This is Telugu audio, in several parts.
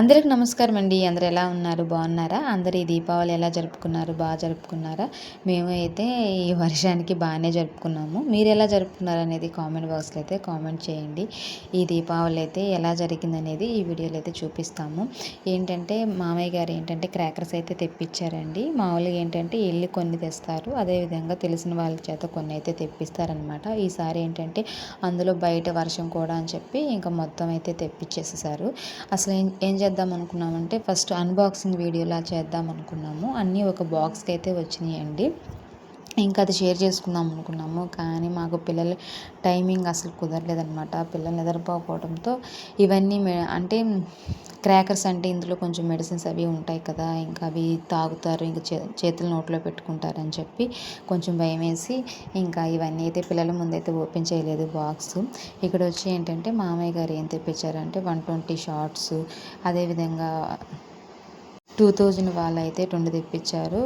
అందరికి నమస్కారం అండి. అందరు ఎలా ఉన్నారు? బాగున్నారా? అందరు ఈ దీపావళి ఎలా జరుపుకున్నారు? బాగా జరుపుకున్నారా? మేము అయితే ఈ వర్షానికి బాగానే జరుపుకున్నాము. మీరు ఎలా జరుపుకున్నారు అనేది కామెంట్ బాక్స్లో అయితే కామెంట్ చేయండి. ఈ దీపావళి అయితే ఎలా జరిగింది అనేది ఈ వీడియోలో అయితే చూపిస్తాము. ఏంటంటే మామయ్య గారు ఏంటంటే క్రాకర్స్ అయితే తెప్పించారండి. మామూలుగా ఏంటంటే వెళ్ళి కొన్ని తెస్తారు. అదేవిధంగా తెలిసిన వాళ్ళ చేత కొన్ని అయితే తెప్పిస్తారనమాట ఈసారి ఏంటంటే అందులో బయట వర్షం కూడా అని చెప్పి ఇంకా మొత్తం అయితే తెప్పించేసేసారు. అసలు ఏం ఏం చేద్దాం అనుకున్నామంటే ఫస్ట్ అన్బాక్సింగ్ వీడియోలా చేద్దాం అనుకున్నాము. అన్నీ ఒక బాక్స్కి అయితే వచ్చినాయండి. ఇంకా అది షేర్ చేసుకుందాం అనుకున్నాము. కానీ మాకు పిల్లలు టైమింగ్ అసలు కుదరలేదనమాట పిల్లలు నిద్రపోకపోవడంతో ఇవన్నీ అంటే క్రాకర్స్ అంటే ఇందులో కొంచెం మెడిసిన్స్ అవి ఉంటాయి కదా ఇంకా అవి తాగుతారు ఇంకా చే చేతులు నోట్లో పెట్టుకుంటారని చెప్పి కొంచెం భయం వేసి ఇంకా ఇవన్నీ అయితే పిల్లల ముందైతే ఓపెన్ చేయలేదు బాక్స్. ఇక్కడ వచ్చి ఏంటంటే మామయ్య గారు ఏం తెప్పించారంటే వన్ ట్వంటీ షార్ట్స్ అదేవిధంగా టూ థౌజండ్ వాళ్ళైతే రెండు తెప్పించారు.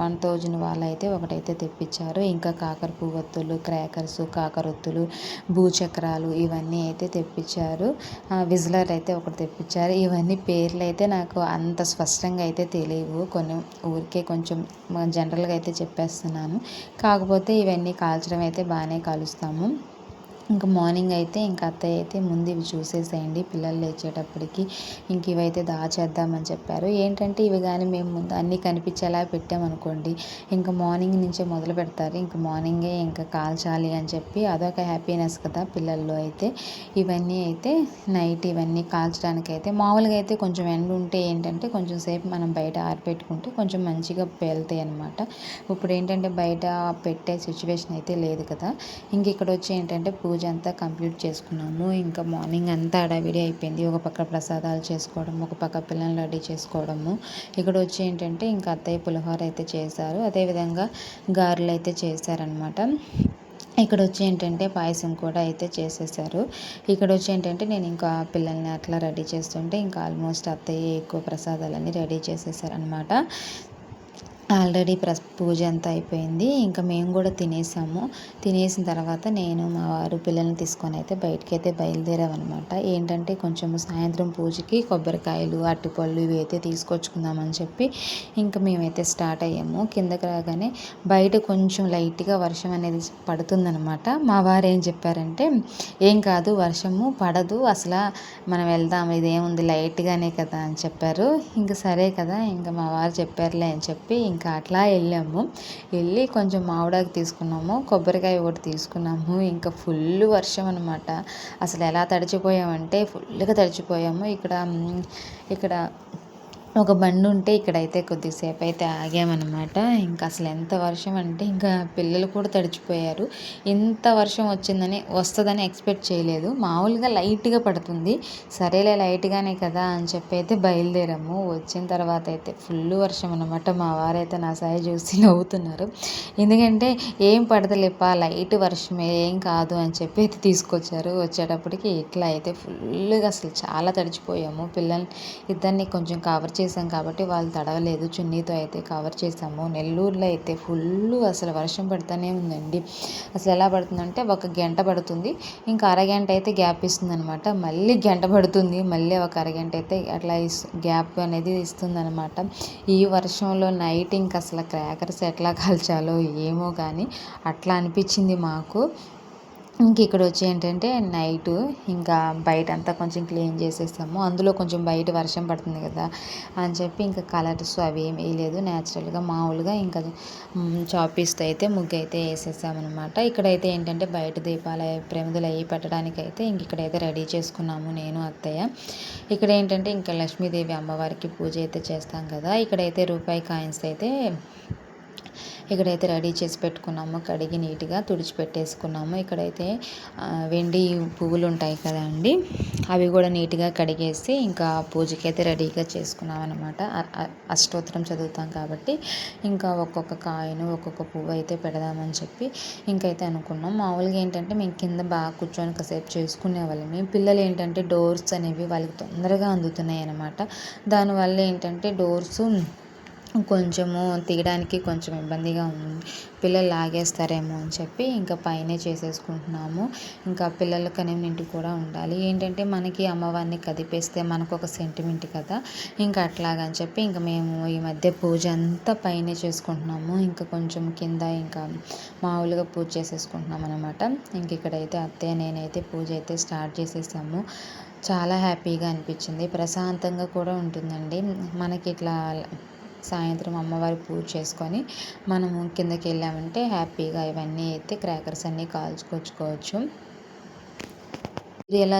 వన్ థౌజండ్ వాళ్ళైతే ఒకటైతే తెప్పించారు. ఇంకా కాకర పువ్వొత్తులు క్రాకర్స్ కాకరొత్తులు భూచక్రాలు ఇవన్నీ అయితే తెప్పించారు. విజిలర్ అయితే ఒకటి తెప్పించారు. ఇవన్నీ పేర్లు అయితే నాకు అంత స్పష్టంగా అయితే తెలియవు. కొన్ని ఊరికే కొంచెం జనరల్గా అయితే చెప్పేస్తున్నాను. కాకపోతే ఇవన్నీ కాల్చడం అయితే బాగానే కాలుస్తాము. ఇంకా మార్నింగ్ అయితే ఇంకా అత్తయ్య అయితే ముందు ఇవి చూసేసేయండి. పిల్లలు లేచేటప్పటికి ఇంక ఇవైతే దాచేద్దామని చెప్పారు. ఏంటంటే ఇవి కానీ మేము ముందు అన్నీ కనిపించేలా పెట్టామనుకోండి ఇంకా మార్నింగ్ నుంచే మొదలు పెడతారు. ఇంక మార్నింగే ఇంకా కాల్చాలి అని చెప్పి అదొక హ్యాపీనెస్ కదా పిల్లల్లో అయితే. ఇవన్నీ అయితే నైట్ ఇవన్నీ కాల్చడానికి అయితే మామూలుగా అయితే కొంచెం ఎండ ఉంటే ఏంటంటే కొంచెం సేపు మనం బయట ఆరిపెట్టుకుంటే కొంచెం మంచిగా పేలుతాయి అనమాట ఇప్పుడు ఏంటంటే బయట పెట్టే సిచ్యువేషన్ అయితే లేదు కదా. ఇంక ఇక్కడ వచ్చి ఏంటంటే పూజ అంతా కంప్లీట్ చేసుకున్నాము. ఇంకా మార్నింగ్ అంతా అడవిడి అయిపోయింది. ఒక పక్క ప్రసాదాలు చేసుకోవడం ఒక పక్క పిల్లల్ని రెడీ చేసుకోవడము. ఇక్కడ వచ్చి ఏంటంటే ఇంకా అత్తయ్య పులిహోర అయితే చేశారు. అదేవిధంగా గారెలు అయితే చేశారనమాట ఇక్కడ వచ్చి ఏంటంటే పాయసం కూడా అయితే చేసేసారు ఇక్కడ వచ్చి ఏంటంటే నేను ఇంకా పిల్లల్ని అట్లా రెడీ చేస్తుంటే ఇంకా ఆల్మోస్ట్ అత్తయ్య ఎక్కువ ప్రసాదాలన్నీ రెడీ చేసేసారనమాట ఆల్రెడీ ప్ర పూజ అంతా అయిపోయింది. ఇంకా మేము కూడా తినేసాము. తినేసిన తర్వాత నేను మా వారు పిల్లల్ని తీసుకొని అయితే బయటకి అయితే బయలుదేరామన్నమాట. ఏంటంటే కొంచెం సాయంత్రం పూజకి కొబ్బరికాయలు అరటిపళ్ళు ఇవి అయితే తీసుకొచ్చుకుందామని చెప్పి ఇంకా మేమైతే స్టార్ట్ అయ్యాము. కిందకి రాగానే బయట కొంచెం లైట్గా వర్షం అనేది పడుతుందనమాట మా వారు ఏం చెప్పారంటే ఏం కాదు వర్షము పడదు. అసలు మనం వెళ్దాం. ఇదేముంది లైట్గానే కదా అని చెప్పారు. ఇంకా సరే కదా ఇంకా మా వారు చెప్పారులే అని చెప్పి ఇంకా అట్లా వెళ్ళాము. వెళ్ళి కొంచెం మామిడాకు తీసుకున్నాము కొబ్బరికాయ ఒకటి తీసుకున్నాము. ఇంకా ఫుల్ వర్షం అనమాట అసలు ఎలా తడిచిపోయామంటే ఫుల్గా తడిచిపోయాము. ఇక్కడ ఇక్కడ ఒక బండి ఉంటే ఇక్కడైతే కొద్దిసేపు అయితే ఆగామన్నమాట. ఇంకా అసలు ఎంత వర్షం అంటే ఇంకా పిల్లలు కూడా తడిచిపోయారు. ఇంత వర్షం వచ్చిందని వస్తుందని ఎక్స్పెక్ట్ చేయలేదు. మామూలుగా లైట్గా పడుతుంది. సరేలే లైట్గానే కదా అని చెప్పి అయితే బయలుదేరాము. వచ్చిన తర్వాత అయితే ఫుల్ వర్షం అనమాట మా వారైతే నా సాయి చూసి నవ్వుతున్నారు. ఎందుకంటే ఏం పడతలేపా లైట్ వర్షమే ఏం కాదు అని చెప్పి అయితే తీసుకొచ్చారు. వచ్చేటప్పటికి ఇట్లా అయితే ఫుల్గా అసలు చాలా తడిచిపోయాము. పిల్లల్ని ఇద్దరిని కొంచెం కవర్ చేసి చేసాం కాబట్టి వాళ్ళు తడవలేదు. చున్నీతో అయితే కవర్ చేసాము నెల్లూరులో అయితే ఫుల్ అసలు వర్షం పడుతూనే ఉందండి. అసలు ఎలా పడుతుందంటే ఒక గంట పడుతుంది. ఇంకా అరగంట అయితే గ్యాప్ ఇస్తుంది అనమాట మళ్ళీ గంట పడుతుంది. మళ్ళీ ఒక అరగంట అయితే అట్లా గ్యాప్ అనేది ఇస్తుంది అనమాట ఈ వర్షంలో నైట్ ఇంకా అసలు క్రాకర్స్ ఎట్లా కాల్చాలో ఏమో కానీ అట్లా అనిపించింది మాకు. ఇంక ఇక్కడ వచ్చి ఏంటంటే నైట్ ఇంకా బయట అంతా కొంచెం క్లీన్ చేసేస్తాము. అందులో కొంచెం బయట వర్షం పడుతుంది కదా అని చెప్పి ఇంకా కలర్స్ అవి ఏం వేయలేదు. న్యాచురల్గా మామూలుగా ఇంకా చాపీస్తో అయితే ముగ్గు అయితే వేసేసామన్నమాట. ఇక్కడైతే ఏంటంటే బయట దీపాలు ప్రమిదలు అవి పెట్టడానికి అయితే ఇంక ఇక్కడైతే రెడీ చేసుకున్నాము నేను అత్తయ్య. ఇక్కడ ఏంటంటే ఇంకా లక్ష్మీదేవి అమ్మవారికి పూజ అయితే చేస్తాం కదా. ఇక్కడైతే రూపాయి కాయిన్స్ అయితే ఇక్కడైతే రెడీ చేసి పెట్టుకున్నాము. కడిగి నీట్గా తుడిచిపెట్టేసుకున్నాము. ఇక్కడైతే వెండి పువ్వులు ఉంటాయి కదండి అవి కూడా నీట్గా కడిగేసి ఇంకా పూజకి అయితే రెడీగా చేసుకున్నాం అనమాట అష్టోత్తరం చదువుతాం కాబట్టి ఇంకా ఒక్కొక్క కాయను ఒక్కొక్క పువ్వు అయితే పెడదామని చెప్పి ఇంకైతే అనుకున్నాం. మామూలుగా ఏంటంటే మేము కింద బాగా కూర్చొని కాసేపు చేసుకునే వాళ్ళమే. పిల్లలు ఏంటంటే డోర్స్ అనేవి వాళ్ళకి తొందరగా అందుతున్నాయి అనమాట దానివల్ల ఏంటంటే డోర్స్ కొంచెము తీయడానికి కొంచెం ఇబ్బందిగా ఉంది. పిల్లలు లాగేస్తారేమో అని చెప్పి ఇంకా పైనే చేసేసుకుంటున్నాము. ఇంకా పిల్లల కనివింటి కూడా ఉండాలి. ఏంటంటే మనకి అమ్మవారిని కదిపేస్తే మనకు ఒక సెంటిమెంట్ కదా. ఇంకా అట్లాగని చెప్పి ఇంకా మేము ఈ మధ్య పూజ అంతా పైనే చేసుకుంటున్నాము. ఇంకా కొంచెం కింద ఇంకా మామూలుగా పూజ చేసేసుకుంటున్నాం అనమాట ఇంక ఇక్కడైతే అత్తయ్య నేనైతే పూజ అయితే స్టార్ట్ చేసేసాము. చాలా హ్యాపీగా అనిపించింది. ప్రశాంతంగా కూడా ఉంటుందండి. మనకి ఇట్లా సాయంత్రం అమ్మవారి పూజ చేసుకొని మనము కిందకి వెళ్ళామంటే హ్యాపీగా ఇవన్నీ అయితే క్రాకర్స్ అన్నీ కాల్చుకొచ్చుకోవచ్చు. మీరు ఎలా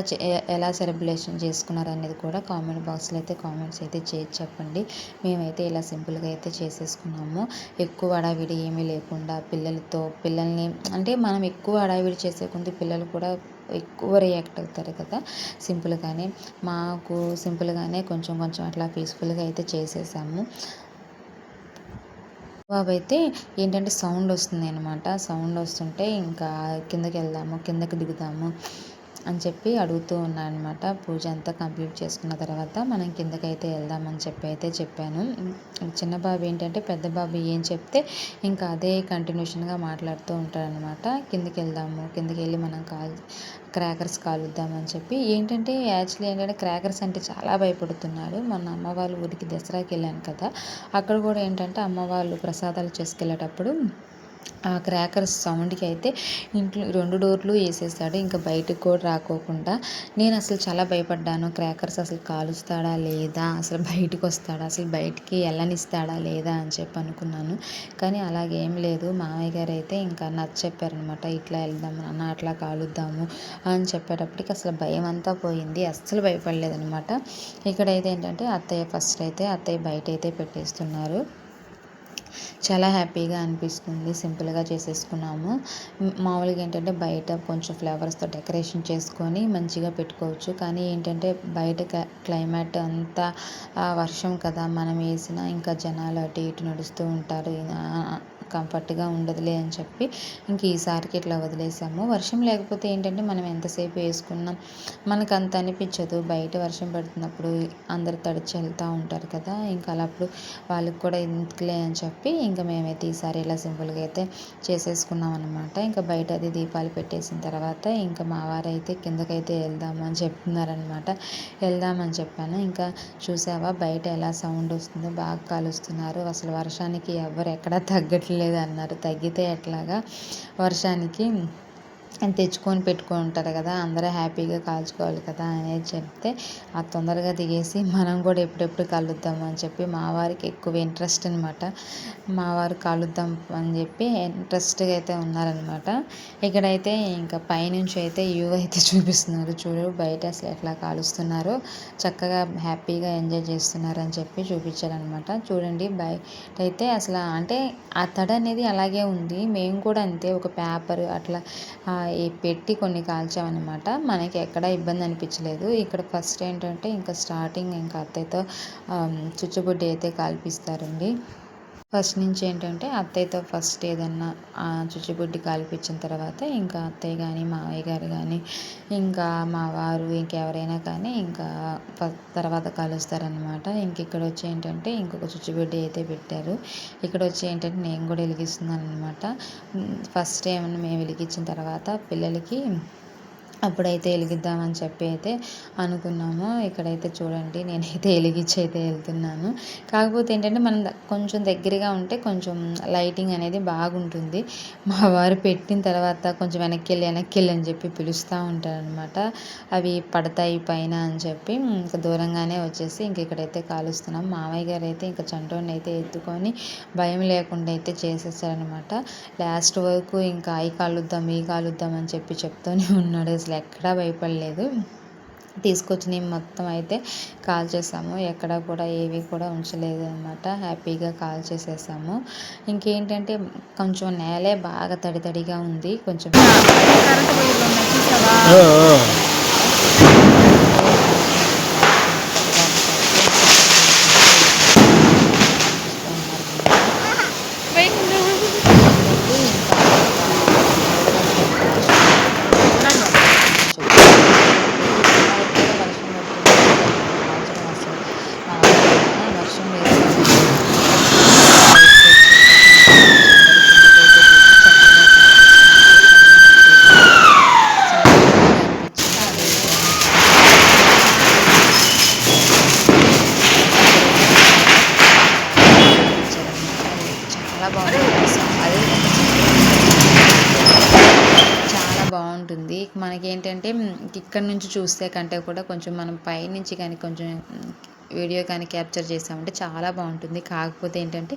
ఎలా సెలబ్రేషన్ చేసుకున్నారు అనేది కూడా కామెంట్ బాక్స్లో అయితే కామెంట్స్ అయితే చేసి చెప్పండి. మేమైతే ఇలా సింపుల్గా అయితే చేసేసుకున్నాము. ఎక్కువ హడావిడి ఏమీ లేకుండా పిల్లలతో పిల్లల్ని అంటే మనం ఎక్కువ హడావిడి చేసే కొద్ది పిల్లలు కూడా ఎక్కువ రియాక్ట్ అవుతారు కదా. సింపుల్గానే మాకు సింపుల్గానే కొంచెం కొంచెం అట్లా పీస్ఫుల్గా అయితే చేసేసాము. బాబు అయితే ఏంటంటే సౌండ్ వస్తుంది అనమాట సౌండ్ వస్తుంటే ఇంకా కిందకి వెళ్దాము కిందకి దిగుదాము. అని చెప్పి అడుగుతూ అనమాట పూజ అంతా కంప్లీట్ చేసుకున్న తర్వాత మనం కిందకైతే వెళ్దామని చెప్పి అయితే చెప్పాను. చిన్న బాబు ఏంటంటే పెద్ద బాబు ఏం చెప్తే ఇంకా అదే కంటిన్యూషన్గా మాట్లాడుతూ ఉంటాడనమాట కిందకి వెళ్దాము కిందకి వెళ్ళి మనం కాల్ క్రాకర్స్ కాలుద్దామని చెప్పి. ఏంటంటే యాక్చువల్లీ ఏంటంటే క్రాకర్స్ అంటే చాలా భయపడుతున్నాడు మొన్న అమ్మ వాళ్ళ ఊరికి దసరాకి వెళ్ళాను కదా. అక్కడ కూడా ఏంటంటే అమ్మ వాళ్ళు ప్రసాదాలు చేసుకెళ్ళేటప్పుడు ఆ క్రాకర్స్ సౌండ్కి అయితే ఇంట్లో రెండు డోర్లు వేసేసాడు. ఇంకా బయటకు కూడా రాకోకుండా నేను అసలు చాలా భయపడ్డాను. క్రాకర్స్ అసలు కాలుస్తాడా లేదా? అసలు బయటకు వస్తాడా అసలు బయటికి వెళ్ళనిస్తాడా లేదా అని చెప్పి అనుకున్నాను. కానీ అలాగేం లేదు. మామయ్య గారు అయితే ఇంకా నచ్చ చెప్పారనమాట ఇట్లా వెళ్దాం అన్న అట్లా కాలుద్దాము అని చెప్పేటప్పటికి అసలు భయం అంతా పోయింది. అస్సలు భయపడలేదనమాట ఇక్కడైతే ఏంటంటే అత్తయ్య ఫస్ట్ అయితే అత్తయ్య బయట అయితే పెట్టేస్తున్నారు. చాలా హ్యాపీగా అనిపిస్తుంది. సింపుల్గా చేసేసుకున్నాము. మామూలుగా ఏంటంటే బయట కొంచెం ఫ్లవర్స్తో డెకరేషన్ చేసుకొని మంచిగా పెట్టుకోవచ్చు. కానీ ఏంటంటే బయట క్లైమేట్ అంతా వర్షం కదా మనం వేసిన ఇంకా జనాలు అటు ఇటు నడుస్తూ ఉంటారు. కంఫర్ట్గా ఉండదులే అని చెప్పి ఇంక ఈసారికి ఇట్లా వదిలేసాము. వర్షం లేకపోతే ఏంటంటే మనం ఎంతసేపు వేసుకున్నాం? మనకు అంత అనిపించదు. బయట వర్షం పడుతున్నప్పుడు అందరు తడిచి వెళ్తూ ఉంటారు కదా! ఇంకా అలా అప్పుడు వాళ్ళకి కూడా ఎందుకులే అని చెప్పి ఇంకా మేమైతే ఈసారి ఇలా సింపుల్గా అయితే చేసేసుకున్నాం అనమాట ఇంకా బయట అది దీపాలు పెట్టేసిన తర్వాత ఇంకా మా వారైతే కిందకైతే వెళ్దాము అని చెప్తున్నారనమాట వెళ్దామని చెప్పాను. ఇంకా చూసావా? బయట ఎలా సౌండ్ వస్తుందో బాగా కాలుస్తున్నారు. అసలు వర్షానికి ఎవరు ఎక్కడా తగ్గట్లేదు. అన్నారు తగ్గితే ఎట్లాగా? వర్షానికి తెచ్చుకొని పెట్టుకొని ఉంటారు కదా అందరూ హ్యాపీగా కాల్చుకోవాలి కదా అనేది చెప్తే ఆ తొందరగా దిగేసి మనం కూడా ఎప్పుడెప్పుడు కలుద్దాం అని చెప్పి మా వారికి ఎక్కువ ఇంట్రెస్ట్ అనమాట మా వారు కాలుద్దాం అని చెప్పి ఇంట్రెస్ట్గా అయితే ఉన్నారనమాట ఇక్కడైతే ఇంకా పైనుంచి అయితే వ్యూ అయితే చూపిస్తున్నారు. చూడు బయట అసలు ఎట్లా కాలుస్తున్నారో చక్కగా హ్యాపీగా ఎంజాయ్ చేస్తున్నారు అని చెప్పి చూపించారనమాట చూడండి బయట అయితే అసలు అంటే ఆ తడ అనేది అలాగే ఉంది. మేము కూడా అంతే ఒక పేపర్ అట్లా పెట్టి కొన్ని కాల్చామన్నమాట. మనకి ఎక్కడ ఇబ్బంది అనిపించలేదు ఇక్కడ ఫస్ట్ ఏంటంటే ఇంకా స్టార్టింగ్ ఇంకా అత్తయ్యతో చుచ్చుబుడ్డి అయితే కాల్పిస్తారండి. ఫస్ట్ నుంచి ఏంటంటే అత్తయ్యతో ఫస్ట్ ఏదన్నా చుచ్చుబుడ్డి కాల్పించిన తర్వాత ఇంకా అత్తయ్య కానీ మావయ్య గారు కానీ ఇంకా మా వారు ఇంకెవరైనా కానీ ఇంకా తర్వాత కలుస్తారనమాట ఇంక ఇక్కడ వచ్చి ఏంటంటే ఇంకొక చుచ్చుబుడ్డి అయితే పెట్టారు. ఇక్కడ వచ్చి ఏంటంటే నేను కూడా వెలిగిస్తున్నాను అనమాట ఫస్ట్ ఏమన్నా మేము వెలిగించిన తర్వాత పిల్లలకి అప్పుడైతే వెలిగిద్దామని చెప్పి అయితే అనుకున్నాము. ఇక్కడైతే చూడండి నేనైతే వెలిగించి అయితే వెళ్తున్నాను. కాకపోతే ఏంటంటే మనం కొంచెం దగ్గరగా ఉంటే కొంచెం లైటింగ్ అనేది బాగుంటుంది. మా వారు పెట్టిన తర్వాత కొంచెం వెనక్కి వెళ్ళి వెనక్కి వెళ్ళి అని చెప్పి పిలుస్తూ ఉంటారనమాట అవి పడతాయి పైన అని చెప్పి. ఇంకా దూరంగానే వచ్చేసి ఇంక ఇక్కడైతే కాలుస్తున్నాం. మామయ్య గారు అయితే ఇంకా చంటోని అయితే ఎత్తుకొని భయం లేకుండా అయితే చేసేసారనమాట లాస్ట్ వరకు ఇంకా అవి కాలుద్దాం ఈ కాలుద్దాం అని చెప్పి చెప్తూనే ఉన్నాడు అసలు. అసలు ఎక్కడా భయపడలేదు. తీసుకొచ్చి మొత్తం అయితే కాల్ చేసాము ఎక్కడ కూడా ఏవి కూడా ఉంచలేదు అనమాట హ్యాపీగా కాల్ చేసేసాము. ఇంకేంటంటే కొంచెం నేలే బాగా తడి తడిగా ఉంది. కొంచెం చాలా బాగుంటుంది అది చాలా బాగుంటుంది. మనకి ఏంటంటే ఇక్కడ నుంచి చూస్తే కంటే కూడా కొంచెం మనం పైనుంచి కానీ కొంచెం వీడియో కానీ క్యాప్చర్ చేసామంటే చాలా బాగుంటుంది. కాకపోతే ఏంటంటే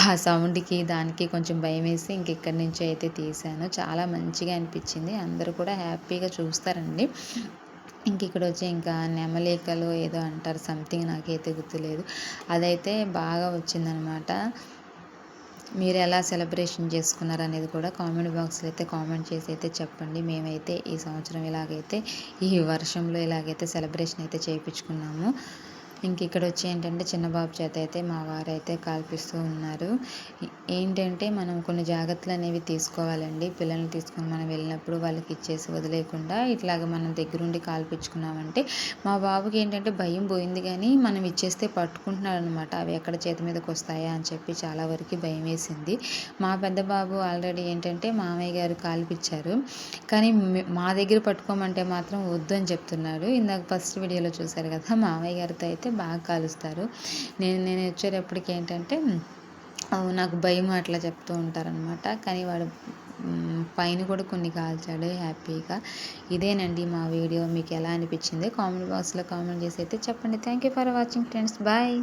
ఆ సౌండ్కి దానికి కొంచెం భయం వేసి ఇంకెక్కడి నుంచి అయితే తీశాను చాలా మంచిగా అనిపించింది. అందరూ కూడా హ్యాపీగా చూస్తారండి. ఇంక ఇక్కడ వచ్చి ఇంకా నెమలికలు ఏదో అంటారు. సంథింగ్ నాకైతే గుర్తులేదు. అదైతే బాగా వచ్చిందనమాట. మీరు ఎలా సెలబ్రేషన్ చేసుకున్నారు అనేది కూడా కామెంట్ బాక్స్లో అయితే కామెంట్ చేసి అయితే చెప్పండి. మేమైతే ఈ సంవత్సరం ఇలాగైతే ఈ వర్షంలో ఇలాగైతే సెలబ్రేషన్ అయితే చేయించుకున్నాము. ఇంక ఇక్కడ వచ్చి ఏంటంటే చిన్నబాబు చేత అయితే మా వారు అయితే కాల్పిస్తూ ఉన్నారు. ఏంటంటే మనం కొన్ని జాగ్రత్తలు అనేవి తీసుకోవాలండి. పిల్లల్ని తీసుకొని మనం వెళ్ళినప్పుడు వాళ్ళకి ఇచ్చేసి వదిలేయకుండా ఇట్లాగ మనం దగ్గరుండి కాల్పించుకున్నామంటే మా బాబుకి ఏంటంటే భయం పోయింది కానీ మనం ఇచ్చేస్తే పట్టుకుంటున్నాడు అనమాట అవి ఎక్కడ చేతి మీదకి వస్తాయా అని చెప్పి చాలా వరకు భయం వేసింది. మా పెద్ద బాబు ఆల్రెడీ ఏంటంటే మామయ్య గారు కాల్పించారు. కానీ మా దగ్గర పట్టుకోమంటే మాత్రం వద్దు అని చెప్తున్నారు. ఇందాక ఫస్ట్ వీడియోలో చూశారు కదా మామయ్య గారితో అయితే అయితే బాగా కాలుస్తారు. నేను నేను వచ్చేటప్పటికి ఏంటంటే నాకు భయం అట్లా చెప్తూ ఉంటారనమాట కానీ వాడు పైన కూడా కొన్ని కాల్చాడు హ్యాపీగా. ఇదేనండి మా వీడియో. మీకు ఎలా అనిపించింది? కామెంట్ బాక్స్లో కామెంట్ చేసి అయితే చెప్పండి. Thank you for watching friends. Bye.